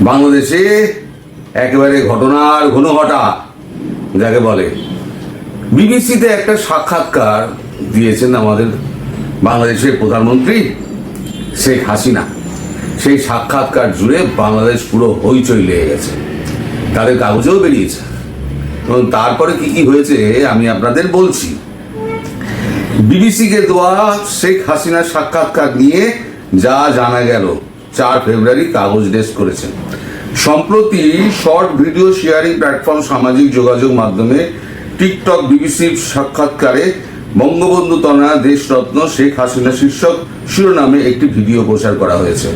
বাংলাদেশে একেবারে ঘটনার ঘন ঘটা যাকে বলে। বিবিসিতে একটা সাক্ষাৎকার দিয়েছেন আমাদের বাংলাদেশের প্রধানমন্ত্রী শেখ হাসিনা। সেই সাক্ষাৎকার জুড়ে বাংলাদেশ পুরো হইচই লেগে গেছে। তাদের কাগজেও বেরিয়েছে। এবং তারপরে কি কি হয়েছে, আমি আপনাদের বলছি। বিবিসিকে দেওয়া শেখ হাসিনার সাক্ষাৎকার নিয়ে যা জানা গেল চার ফেব্রুয়ারি কাগজ ডেস্ক করেছেন। সম্প্রতি শর্ট ভিডিও শেয়ারিং প্ল্যাটফর্ম সামাজিক যোগাযোগ মাধ্যমে টিকটক বিবিসির সাক্ষাৎকারে বঙ্গবন্ধু তনা দেশরত্ন শেখ হাসিনা শীর্ষক শিরোনামে একটি ভিডিও প্রচার করা হয়েছে।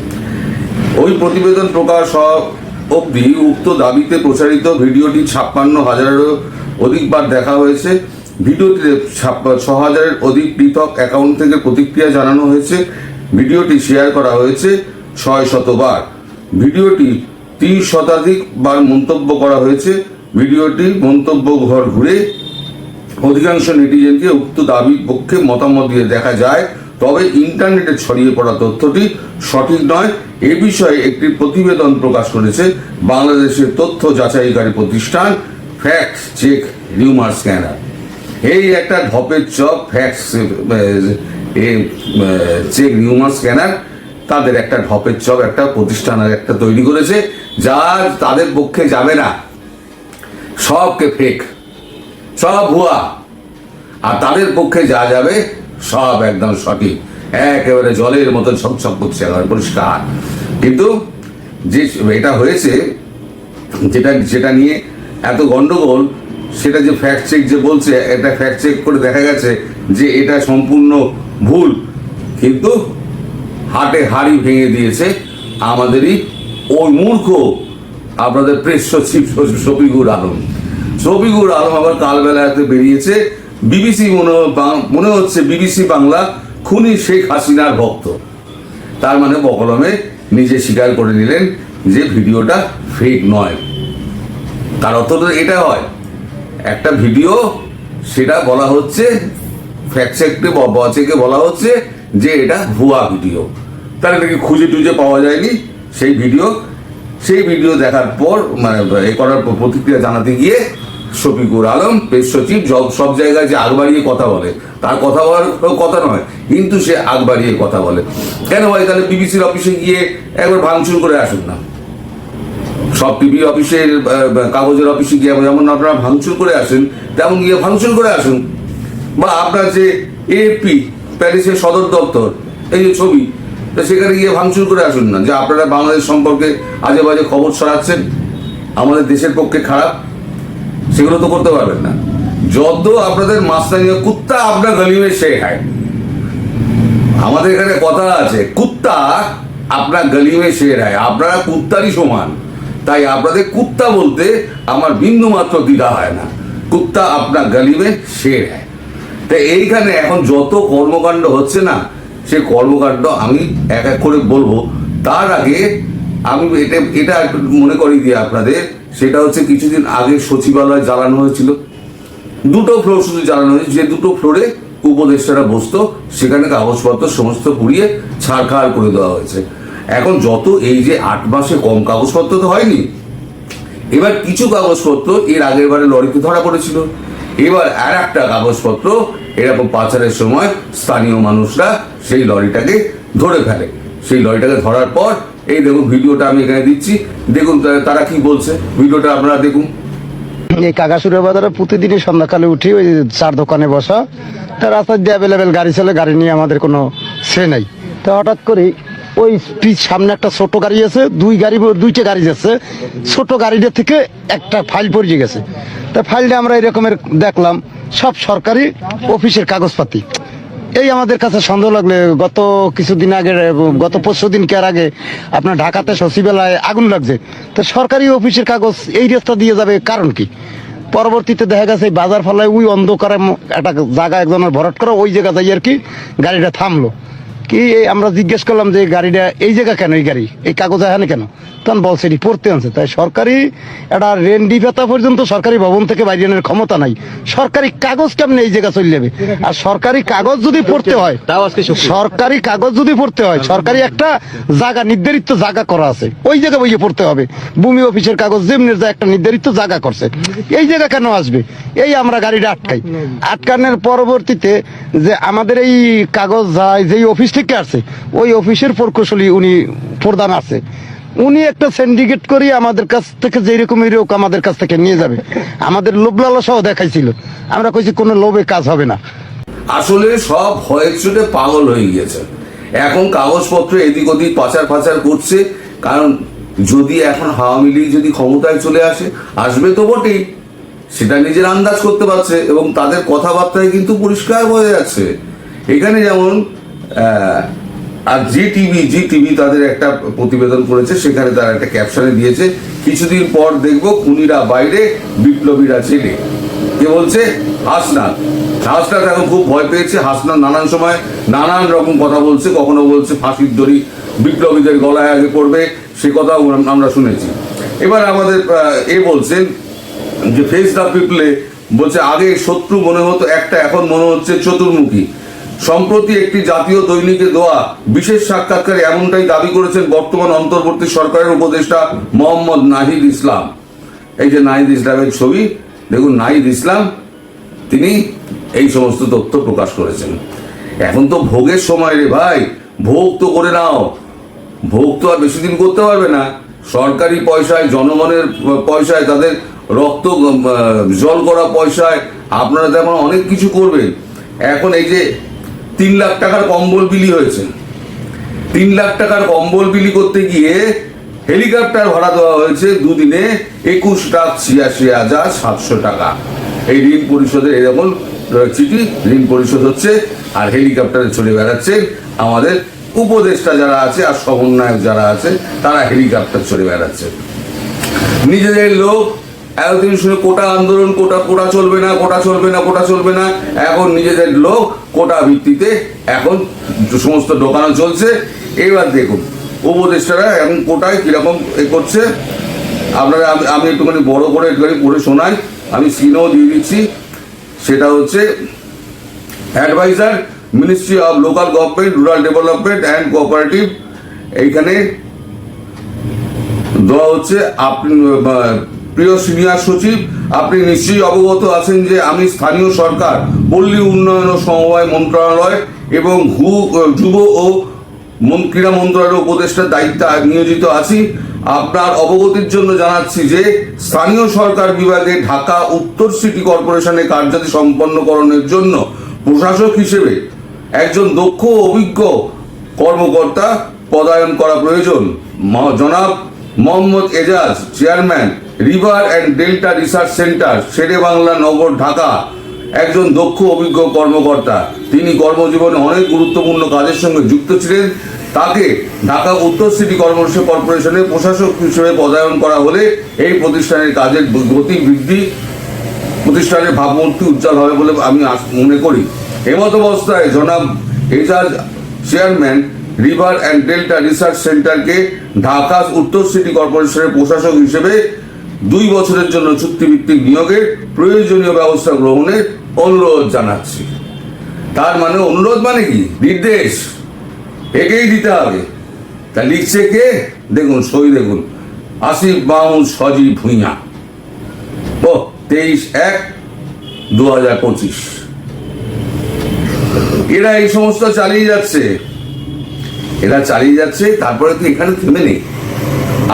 ওই প্রতিবেদন প্রকাশ অবধি উক্ত দাবিতে প্রচারিত ভিডিওটি ছাপ্পান্ন হাজারেরও অধিকবার দেখা হয়েছে। ভিডিওটিতে ছ হাজারের অধিক পৃথক অ্যাকাউন্ট থেকে প্রতিক্রিয়া জানানো হয়েছে। ভিডিওটি শেয়ার করা হয়েছে। ছয় শতবার। ভিডিওটি তিরিশ শতাধিক বার মন্তব্য করা হয়েছে। ভিডিওটি মন্তব্য ঘর ঘুরে অধিকাংশ নেটিজেনকে উক্ত দাবির পক্ষে মতামত দিয়ে দেখা যায়। তবে ইন্টারনেটে ছড়িয়ে পড়া তথ্যটি সঠিক নয়। এ বিষয়ে একটি প্রতিবেদন প্রকাশ করেছে বাংলাদেশের তথ্য যাচাইকারী প্রতিষ্ঠান ফ্যাক্ট চেক রিউমার স্ক্যানার। এই একটা ধপের চপ ফ্যাক্ট চেক রিউমার স্ক্যানার। তাদের একটা ঢপের চপ একটা প্রতিষ্ঠান আর একটা তৈরি করেছে যা তাদের পক্ষে যাবে না। সবকে ফেক সব ভুয়া। আর তাদের পক্ষে যা যাবে, সব একদম সঠিক। একেবারে জলের মতন ছকছক করছে একেবারে পরিষ্কার। কিন্তু যে এটা হয়েছে, যেটা যেটা নিয়ে এত গন্ডগোল, সেটা যে ফ্যাক্ট চেক যে বলছে, এটা ফ্যাক্ট চেক করে দেখা গেছে যে এটা সম্পূর্ণ ভুল। কিন্তু হাটে হাড়ি ভেঙে দিয়েছে আমাদেরই ওই মূর্খ আপনাদের প্রেস সচিব শফিকুর আলম। শফিকুর আলম আবার কালবেলাতে বেরিয়েছে। বিবিসি মনে মনে হচ্ছে বিবিসি বাংলা খুনি শেখ হাসিনার ভক্ত। তার মানে বকলমে নিজে স্বীকার করে নিলেন যে ভিডিওটা ফেক নয়। তার অর্থ তো এটা হয়। একটা ভিডিও, সেটা বলা হচ্ছে ফ্যাক্ট চেককে বচেকে বলা হচ্ছে যে এটা ভুয়া ভিডিও। তাহলে নাকি খুঁজে টুজে পাওয়া যায়নি। সেই ভিডিও সেই ভিডিও দেখার পর মানে এ করার পর প্রতিক্রিয়া জানাতে গিয়ে শফিকুর আলম, পেশ সচিব, সব- সব জায়গায় যে আগ বাড়িয়ে কথা বলে, তার কথা বলার কথা নয়, কিন্তু সে আগ বাড়িয়ে কথা বলে। কেন ভাই তাহলে বিবিসির অফিসে গিয়ে একবার ভাঙচুর করে আসুন না। সব টিভি অফিসের কাগজের অফিসে গিয়ে যেমন আপনারা ভাঙচুর করে আসেন, তেমন গিয়ে ভাঙচুর করে আসুন। বা আপনার যে এপি প্যারিসের সদর দপ্তর, এই যে ছবি তো সেখানে গিয়ে ভাঙচুর করে আসুন না। যে আপনারা বাংলাদেশ সম্পর্কে আজে বাজে খবর ছড়াচ্ছেন, আমাদের দেশের পক্ষে খারাপ, সেগুলো তো করতে পারবেন না। যত আপনাদের মাস্তানীয় কুত্তা আপনার গলিমে সে খায়। আমাদের এখানে কথা আছে, কুত্তা আপনার গলিমে শের হয় আপনারা কুত্তারই সমান। তাই আপনাদের কুত্তা বলতে আমার বিন্দু মাত্র দ্বিধা হয় না। কুত্তা আপনার গলিমে শের হয় তাই এইখানে এখন যত কর্মকাণ্ড হচ্ছে না সে কর্মকাণ্ড আমি এক এক করে বলব। তার আগে আমি এটা এটা মনে করি দিয়ে আপনাদের, সেটা হচ্ছে কিছুদিন আগে সচিবালয় জ্বালানো হয়েছিল। দুটো ফ্লোর শুধু জ্বালানো হয়েছে, যে দুটো ফ্লোরে উপদেষ্টারা বসতো, সেখানে কাগজপত্র সমস্ত পুড়িয়ে ছাড়খাড় করে দেওয়া হয়েছে। এখন যত এই যে আট মাসে কম কাগজপত্র তো হয়নি, এবার কিছু কাগজপত্র এর আগের বারে লরিতে ধরা পড়েছিল। এবার আর একটা কাগজপত্র এরকম পাচারের সময় স্থানীয় মানুষরা সেই লরিটাকে ধরে ফেলে। সেই লরিটাকে ধরার পর, এই দেখুন ভিডিওটা আমি এখানে দিচ্ছি। দেখুন তারা কি বলছে? ভিডিওটা আপনারা দেখুন। এই কাকাসুরের বাজারে প্রতিদিনই সন্ধ্যাকালে উঠি, ওই চার দোকানে বসা। তা রাস্তায় দিয়ে অ্যাভেলেবেল গাড়ি চলে গাড়ি নিয়ে আমাদের কোনো সে নাই। তো হঠাৎ করে ওই সামনে একটা ছোট গাড়ি আছে, দুই গাড়ি, দুইটা গাড়ি যাচ্ছে। ছোট গাড়িটা থেকে একটা ফাইল পড়িয়ে গেছে। তা ফাইলটা আমরা এরকমের দেখলাম, সব সরকারি অফিসের কাগজপাতি। এই আমাদের কাছে সন্দেহ লাগলে গত কিছুদিন আগে, গত পরশু দিন কেয়ার আগে আপনার ঢাকাতে সচিবালয়ে আগুন লাগছে। তো সরকারি অফিসের কাগজ এই রাস্তা দিয়ে যাবে কারণ কি? পরবর্তীতে দেখা গেছে বাজার ফলায় ওই অন্ধকারে একটা জায়গা একজনের ভরাট করা ওই জায়গা যাই আর কি গাড়িটা থামলো। কি আমরা জিজ্ঞেস করলাম যে গাড়িটা, এই জায়গা কেন এই গাড়ি? এই কাগজ এখানে কেন? কারণ বলছে এটি পড়তে আনছে। তাই সরকারি একটা রেন্ডি ভাতা পর্যন্ত সরকারি ভবন থেকে বাইরে আনার ক্ষমতা নাই। সরকারি কাগজ কেমনে এই জায়গা চলে যাবে? আর সরকারি কাগজ যদি পড়তে হয় তাও আজকে সরকারি কাগজ যদি পড়তে হয় সরকারি একটা জায়গা নির্ধারিত জায়গা করা আছে। ওই জায়গা বইয়ে পড়তে হবে। ভূমি অফিসের কাগজ যেমনি যা একটা নির্ধারিত জায়গা করছে। এই জায়গা কেন আসবে? এই আমরা গাড়িটা আটকাই। আটকানোর পরবর্তীতে যে আমাদের এই কাগজ যায় যেই অফিস থেকে আসছে ওই অফিসের প্রকৌশলী উনি প্রধান আছে। উনি একটা সিন্ডিকেট করি আমাদের কাছ থেকে যেরকম এরকম আমাদের কাছ থেকে নিয়ে যাবে। আমাদের লোভ লালসাও দেখাইছিল। আমরা কইছি, কোনো লোভে কাজ হবে না। আসলে সব চোটে পাগল হয়ে গিয়েছে। এখন কাগজপত্র এদিক ওদিক পাচার ফাচার করছে, কারণ যদি এখন আওয়ামী লীগ যদি ক্ষমতায় চলে আসে, আসবে তো বটেই। সেটা নিজের আন্দাজ করতে পারছে এবং তাদের কথাবার্তায় কিন্তু পরিষ্কার বোঝা যাচ্ছে। এখানে যেমন আর জি টিভি জি টিভি তাদের একটা প্রতিবেদন করেছে, সেখানে তারা একটা ক্যাপশনে দিয়েছে, কিছুদিন পর দেখব খুনিরা বাইরে, বিপ্লবীরা ছেলে কে বলছে? হাসনাথ হাসনাথ এখন খুব ভয় পেয়েছে হাসনাথ নানান সময় নানান রকম কথা বলছে, কখনো বলছে ফাঁসির দড়ি বিপ্লবীদের গলায় আগে পড়বে, সে কথাও আমরা শুনেছি। এবার আমাদের এ বলছেন যে ফেস দ্য পিপলে বলছে, আগে শত্রু মনে হতো, একটা এখন মনে হচ্ছে চতুর্মুখী। সম্প্রতি একটি জাতীয় দৈনিকে দেওয়া বিশেষ সাক্ষাৎকারে এমনটাই দাবি করেছেন বর্তমান অন্তর্বর্তী সরকারের উপদেষ্টা মোহাম্মদ নাহিদ ইসলাম। এই যে নাহিদ ইসলামের ছবি, দেখুন নাহিদ ইসলাম, তিনি এই সমস্ত তথ্য প্রকাশ করেছেন। এখন তো ভোগের সময় রে ভাই, ভোগ তো করে নাও। ভোগ তো আর বেশি দিন করতে পারবে না। সরকারি পয়সায়, জনগণের পয়সায়, তাদের রক্ত জল করা পয়সায় আপনারা তেমন অনেক কিছু করবেন। এখন এই যে তিন লাখ টাকার কম্বল বিলি হয়েছে। তিন লাখ টাকার কম্বল বিলি করতে গিয়ে হেলিকপ্টার ভাড়া দেওয়া হয়েছে দুদিনে একুশ লাখ ছিয়াশি হাজার সাতশো টাকা। এই ঋণ পরিশোধের এরকম চিঠি, ঋণ পরিশোধ হচ্ছে আর হেলিকপ্টারে চলে বেড়াচ্ছে আমাদের উপদেষ্টা যারা আছে আর সমন্বয়ক যারা আছে, তারা হেলিকপ্টার চলে বেড়াচ্ছে। নিজেদের লোক এতদিন শুনে কোটা আন্দোলন, কোটা কোটা চলবে না, কোটা চলবে না, কোটা চলবে না। এখন নিজেদের লোক কোটা ভিত্তিতে এখন সমস্ত দোকান চলছে। এবার দেখুন, উপদেষ্টারা এখন কোটায় কীরকম এ করছে। আপনারা, আমি একটুখানি বড় করে একটুখানি পড়ে শোনাই। আমি সিনও দিয়ে দিচ্ছি। সেটা হচ্ছে adviser ministry of local government rural development and cooperative এইখানে দেওয়া হচ্ছে আপনি প্রিয় সিনিয়র সচিব, আপনি নিশ্চয়ই অবগত আছেন যে আমি স্থানীয় সরকার, পল্লী উন্নয়ন ও সমবায় মন্ত্রণালয় এবং হু যুব ও ক্রীড়া মন্ত্রণালয়ের উপদেষ্টার দায়িত্বে নিয়োজিত আছি। আপনার অবগতির জন্য জানাচ্ছি যে, স্থানীয় সরকার বিভাগে ঢাকা উত্তর সিটি কর্পোরেশনের কার্যাদি সম্পন্নকরণের জন্য প্রশাসক হিসেবে একজন দক্ষ অভিজ্ঞ কর্মকর্তা পদায়ন করা প্রয়োজন। জনাব Mohammad Ejaz, chairman. River and delta research centre Shere Bangla Nagar Dhaka একজন দক্ষ, অভিজ্ঞ কর্মকর্তা। তিনি কর্মজীবনে অনেক গুরুত্বপূর্ণ কাজের সঙ্গে যুক্ত ছিলেন। তাকে ঢাকা উত্তর সিটি কর্পোরেশন কর্পোরেশনের প্রশাসক হিসেবে পদায়ন করা হলে এই প্রতিষ্ঠানের কাজের গতি বৃদ্ধি, প্রতিষ্ঠানের ভাবমূর্তি উজ্জ্বল হবে বলে আমি মনে করি। এমত অবস্থায় জনাব Ejaz chairman river and delta research সেন্টারকে Dhaka উত্তর সিটি কর্পোরেশনের প্রশাসক হিসেবে দুই বছরের জন্য চুক্তিভিত্তিক নিয়োগের প্রয়োজনীয় ব্যবস্থা গ্রহণের অনুরোধ জানাচ্ছি। তার মানে অনুরোধ মানে কি? নির্দেশ। একেই দিতে হবে। তা লিখছে কে? দেখুন, সই দেখুন। আসিফ মাহমুদ সজীব ভুঁইয়া। ও, তেইশ এক দু হাজার পঁচিশ। এরা এই সমস্ত চালিয়ে যাচ্ছে। এরা চালিয়ে যাচ্ছে, তারপরে তো এখানে থেমে নেই।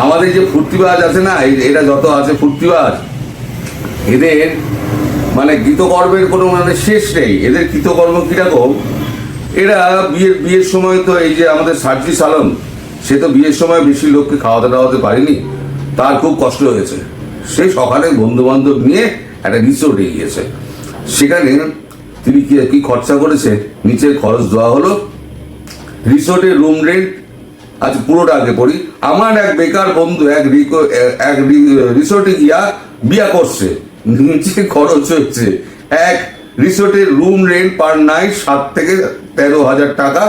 আমাদের যে ফুর্তিবাজ আছে না এরা যত আছে ফুর্তিবাজ, এদের মানে কৃতকর্মের কোনো মানে শেষ নেই। এদের কৃতকর্ম কীরকম? এরা বিয়ের বিয়ের সময় তো এই যে আমাদের সার্জি সালন সে তো বিয়ের সময় বেশি লোককে খাওয়াতে টাওয়াতে পারেনি। তার খুব কষ্ট হয়েছে। সে সকালে বন্ধু বান্ধব নিয়ে একটা রিসোর্টে গিয়েছে। সেখানে তিনি কি খরচা করেছে? নিচের খরচ দেওয়া হলো। রিসোর্টের রুম রেন্ট আজ পুরোটা আগে পড়ি। আমার এক বেকার বন্ধু, এক এক রিসোর্টে গিয়া বিয়া করছে। নিচে খরচ হচ্ছে এক রিসোর্টের রুম রেন্ট পার নাইট সাত থেকে তেরো হাজার টাকা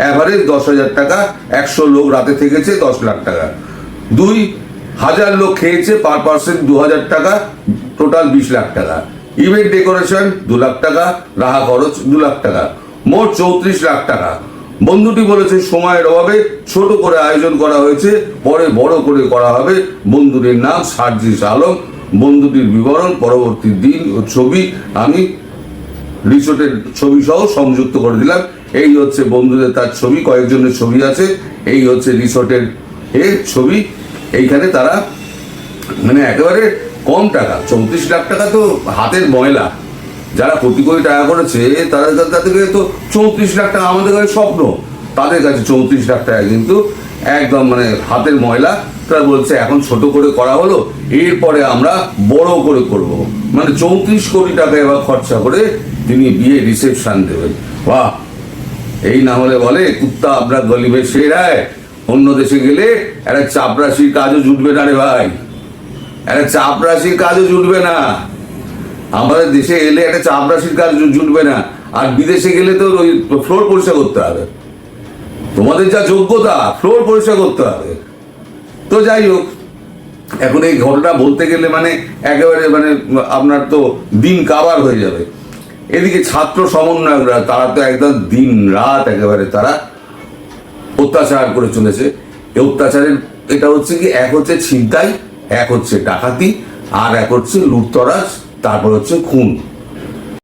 অ্যাভারেজ দশ হাজার টাকা, একশো লোক রাতে থেকেছে দশ লাখ টাকা। দুই, হাজার লোক খেয়েছে পার পার্সেন্ট দু হাজার টাকা টোটাল বিশ লাখ টাকা। ইভেন্ট ডেকোরেশন দু লাখ টাকা, রাহা খরচ দু লাখ টাকা। মোট চৌত্রিশ লাখ টাকা। বন্ধুটি বলেছে, সময়ের অভাবে ছোট করে আয়োজন করা হয়েছে, পরে বড় করে করা হবে। বন্ধুটির নাম সার্জিস আলম। বন্ধুটির বিবরণ, পরবর্তী দিন ও ছবি আমি রিসোর্টের ছবি সহ সংযুক্ত করে দিলাম। এই হচ্ছে বন্ধুদের তার ছবি, কয়েকজনের ছবি আছে। এই হচ্ছে রিসোর্টের এর ছবি। এইখানে তারা মানে একেবারে কম টাকা, চৌত্রিশ লাখ টাকা তো হাতের ময়লা। যারা কোটি কোটি টাকা করেছে, তারা কাছে তো চৌত্রিশ লাখ টাকা আমাদের কাছে স্বপ্ন। তাদের কাছে চৌত্রিশ লাখ টাকা কিন্তু একদম মানে হাতের ময়লা। তারা বলছে, এখন ছোট করে করা হলো, এরপরে আমরা বড় করে করব। মানে চৌত্রিশ কোটি টাকা এবার খরচা করে তিনি বিয়ে রিসেপশন দেবেন। বাহ! এই না হলে বলে, কুত্তা আপনার গলিবে সেরায়। অন্য দেশে গেলে একটা চাপরাশির কাজও জুটবে না রে ভাই। একটা চাপরাশির কাজও জুটবে না। আমাদের দেশে এলে একটা চাপরাশির কাজ জুটবে না। আর বিদেশে গেলে তো ওই ফ্লোর পরিষ্কার করতে হবে। তোমাদের যা যোগ্যতা ফ্লোর পরিষ্কার করতে হবে। তো যাই হোক, এখন এই ঘটনা বলতে গেলে মানে একেবারে মানে আপনার তো দিন কাবার হয়ে যাবে। এদিকে ছাত্র সমন্বয়করা, তারা তো একদম দিন রাত একেবারে তারা অত্যাচার করে চলেছে। এই অত্যাচারের এটা হচ্ছে কি, এক হচ্ছে ছিনতাই, এক হচ্ছে ডাকাতি, আর এক হচ্ছে লুটতরাজ তারপর হচ্ছে খুন।